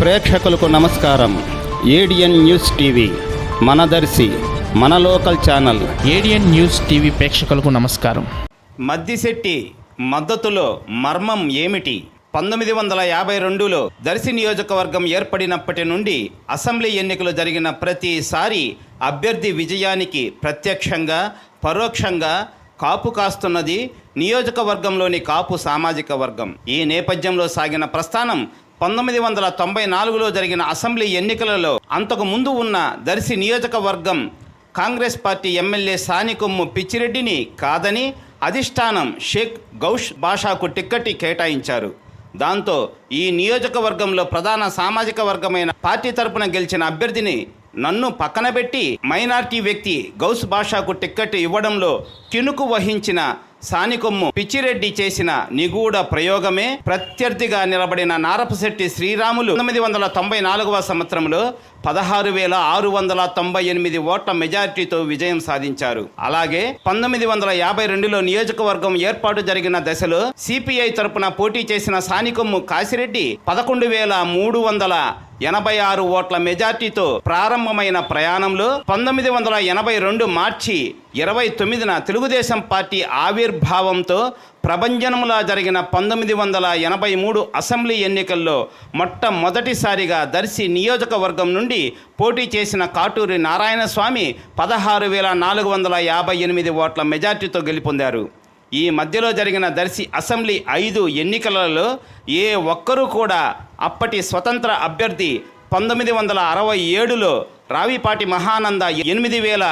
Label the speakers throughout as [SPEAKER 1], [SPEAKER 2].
[SPEAKER 1] ప్రేక్షకులకు నమస్కారం. ADN news TV మన దర్శి మన లోకల్ ఛానల్.
[SPEAKER 2] ఏడియన్ న్యూస్ టీవీ ప్రేక్షకులకు నమస్కారం.
[SPEAKER 1] మద్దిశెట్టి మద్దతులో మర్మం ఏమిటి? పంతొమ్మిది వందల యాభై రెండులో దర్శి నియోజకవర్గం ఏర్పడినప్పటి నుండి అసెంబ్లీ ఎన్నికలు జరిగిన ప్రతిసారి అభ్యర్థి విజయానికి ప్రత్యక్షంగా పరోక్షంగా కాపు కాస్తున్నది నియోజకవర్గంలోని కాపు సామాజిక వర్గం. ఈ నేపథ్యంలో సాగిన ప్రస్థానం పంతొమ్మిది వందల తొంభై నాలుగులో జరిగిన అసెంబ్లీ ఎన్నికలలో అంతకు ముందు ఉన్న దర్శి నియోజకవర్గం కాంగ్రెస్ పార్టీ ఎమ్మెల్యే సానికొమ్ము పిచ్చిరెడ్డిని కాదని అధిష్టానం షేక్ గౌష్ బాషాకు టిక్కెట్ కేటాయించారు. దాంతో ఈ నియోజకవర్గంలో ప్రధాన సామాజిక వర్గమైన పార్టీ తరపున గెలిచిన అభ్యర్థిని నన్ను పక్కనబెట్టి మైనార్టీ వ్యక్తి గౌస్ బాషాకు టిక్కెట్ ఇవ్వడంలో కినుకు వహించిన సానికొమ్ము పిచ్చిరెడ్డి చేసిన నిగూఢ ప్రయోగమే ప్రత్యర్థిగా నిలబడిన నారపశెట్టి శ్రీరాములు పంతొమ్మిది వందల తొంభై నాలుగవ సంవత్సరంలో పదహారు వేల ఆరు వందల తొంభై ఎనిమిది ఓట్ల మెజారిటీతో విజయం సాధించారు. అలాగే పంతొమ్మిది వందల యాభై రెండులో నియోజకవర్గం ఏర్పాటు జరిగిన దశలో సిపిఐ తరపున పోటీ చేసిన సానికొమ్ము కాశిరెడ్డి పదకొండు వేల మూడు వందల ఎనభై ఆరు ఓట్ల మెజార్టీతో ప్రారంభమైన ప్రయాణంలో పంతొమ్మిది వందల ఎనభై రెండు మార్చి ఇరవై తొమ్మిదిన తెలుగుదేశం పార్టీ ఆవిర్భావంతో ప్రభంజనములా జరిగిన పంతొమ్మిది వందల ఎనభై మూడు అసెంబ్లీ ఎన్నికల్లో మొట్టమొదటిసారిగా దర్శి నియోజకవర్గం నుండి పోటీ చేసిన కాటూరి నారాయణస్వామి పదహారు వేల నాలుగు వందల యాభై ఎనిమిది ఓట్ల మెజార్టీతో గెలుపొందారు. ఈ మధ్యలో జరిగిన దర్శి అసెంబ్లీ ఐదు ఎన్నికలలో ఏ ఒక్కరూ కూడా అప్పటి స్వతంత్ర అభ్యర్థి పంతొమ్మిది వందల అరవై ఏడులో రావిపాటి మహానంద ఎనిమిది వేల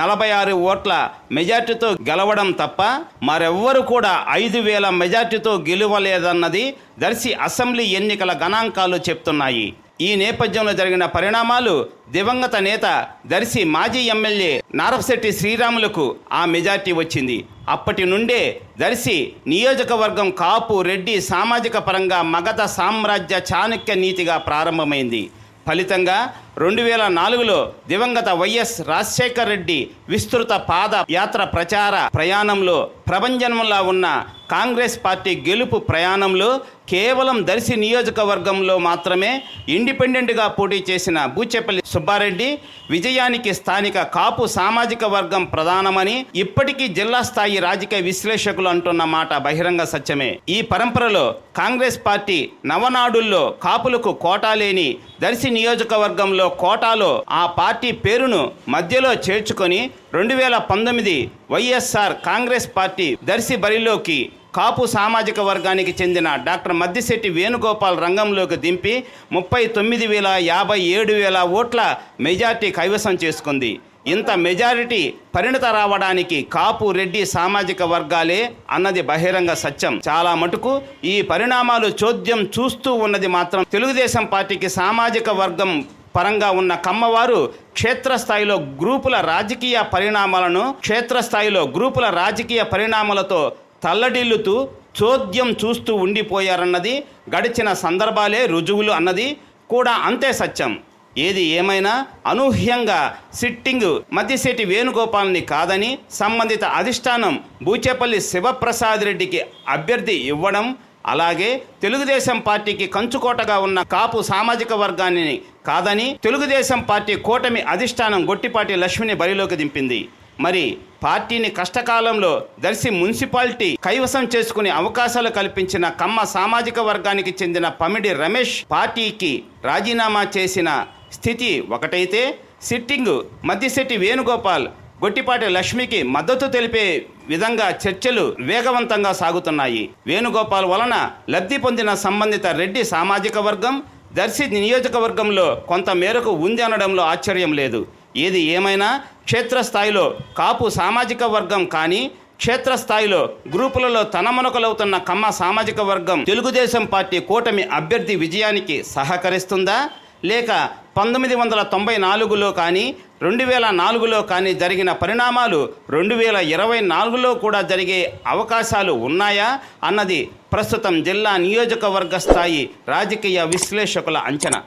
[SPEAKER 1] నలభై ఆరు ఓట్ల మెజార్టీతో గెలవడం తప్ప మరెవ్వరు కూడా ఐదు వేల మెజార్టీతో గెలవలేదన్నది దర్శి అసెంబ్లీ ఎన్నికల గణాంకాలు చెప్తున్నాయి. ఈ నేపథ్యంలో జరిగిన పరిణామాలు దివంగత నేత దర్శి మాజీ ఎమ్మెల్యే నారపశెట్టి శ్రీరాములకు ఆ మెజార్టీ వచ్చింది. అప్పటి నుండే దర్శి నియోజకవర్గం కాపు రెడ్డి సామాజిక పరంగా మగధ సామ్రాజ్య చాణక్య నీతిగా ప్రారంభమైంది. ఫలితంగా రెండు వేల నాలుగులో దివంగత వైఎస్ రాజశేఖర్ రెడ్డి విస్తృత పాద యాత్ర ప్రచార ప్రయాణంలో ప్రభంజనంలా ఉన్న కాంగ్రెస్ పార్టీ గెలుపు ప్రయాణంలో కేవలం దర్శి నియోజకవర్గంలో మాత్రమే ఇండిపెండెంట్గా పోటీ చేసిన బూచెపల్లి సుబ్బారెడ్డి విజయానికి స్థానిక కాపు సామాజిక వర్గం ప్రధానమని ఇప్పటికీ జిల్లా స్థాయి రాజకీయ విశ్లేషకులు అంటున్న మాట బహిరంగ సత్యమే. ఈ పరంపరలో కాంగ్రెస్ పార్టీ నవనాడుల్లో కాపులకు కోటా లేని దర్శి నియోజకవర్గంలో కోటాలో ఆ పార్టీ పేరును మధ్యలో చేర్చుకొని రెండు వేల పంతొమ్మిది వైఎస్ఆర్ కాంగ్రెస్ పార్టీ దర్శి బరిలోకి కాపు సామాజిక వర్గానికి చెందిన డాక్టర్ మద్దిశెట్టి వేణుగోపాల్ రంగంలోకి దింపి ముప్పై తొమ్మిది వేల యాభై ఏడు వేల ఓట్ల మెజార్టీ కైవసం చేసుకుంది. ఇంత మెజారిటీ పరిణత రావడానికి కాపు రెడ్డి సామాజిక వర్గాలే అన్నది బహిరంగ సత్యం. చాలా మటుకు ఈ పరిణామాలు చోద్యం చూస్తూ ఉన్నది మాత్రం తెలుగుదేశం పార్టీకి సామాజిక వర్గం పరంగా ఉన్న కమ్మవారు క్షేత్రస్థాయిలో గ్రూపుల రాజకీయ పరిణామాలను క్షేత్రస్థాయిలో గ్రూపుల రాజకీయ పరిణామాలతో తల్లడిల్లుతూ చోద్యం చూస్తూ ఉండిపోయారన్నది గడిచిన సందర్భాలే రుజువులు అన్నది కూడా అంతే సత్యం. ఏది ఏమైనా అనూహ్యంగా సిట్టింగ్ మద్దిశెట్టి వేణుగోపాల్ని కాదని సంబంధిత అధిష్టానం బూచేపల్లి శివప్రసాద్ రెడ్డికి అభ్యర్థి ఇవ్వడం అలాగే తెలుగుదేశం పార్టీకి కంచుకోటగా ఉన్న కాపు సామాజిక వర్గాన్ని కాదని తెలుగుదేశం పార్టీ కూటమి అధిష్టానం గొట్టిపాటి లక్ష్మిని బరిలోకి దింపింది. మరి పార్టీని కష్టకాలంలో దర్శి మున్సిపాలిటీ కైవసం చేసుకునే అవకాశాలు కల్పించిన కమ్మ సామాజిక వర్గానికి చెందిన పమిడి రమేష్ పార్టీకి రాజీనామా చేసిన స్థితి ఒకటైతే సిట్టింగ్ మద్దిశెట్టి వేణుగోపాల్ గొట్టిపాటి లక్ష్మికి మద్దతు తెలిపే విధంగా చర్చలు వేగవంతంగా సాగుతున్నాయి. వేణుగోపాల్ వలన లబ్ధి పొందిన సంబంధిత రెడ్డి సామాజిక వర్గం దర్శి నియోజకవర్గంలో కొంత మేరకు ఉంది అనడంలో ఆశ్చర్యం లేదు. ఏది ఏమైనా క్షేత్రస్థాయిలో కాపు సామాజిక వర్గం కానీ క్షేత్రస్థాయిలో గ్రూపులలో తనమనకలవుతున్న కమ్మ సామాజిక వర్గం తెలుగుదేశం పార్టీ కూటమి అభ్యర్థి విజయానికి సహకరిస్తుందా? లేక పంతొమ్మిది వందల తొంభై నాలుగులో కానీ రెండు వేల నాలుగులో కానీ జరిగిన పరిణామాలు రెండు వేల ఇరవై నాలుగులో కూడా జరిగే అవకాశాలు ఉన్నాయా? అన్నది ప్రస్తుతం జిల్లా నియోజకవర్గ స్థాయి రాజకీయ విశ్లేషకుల అంచనా.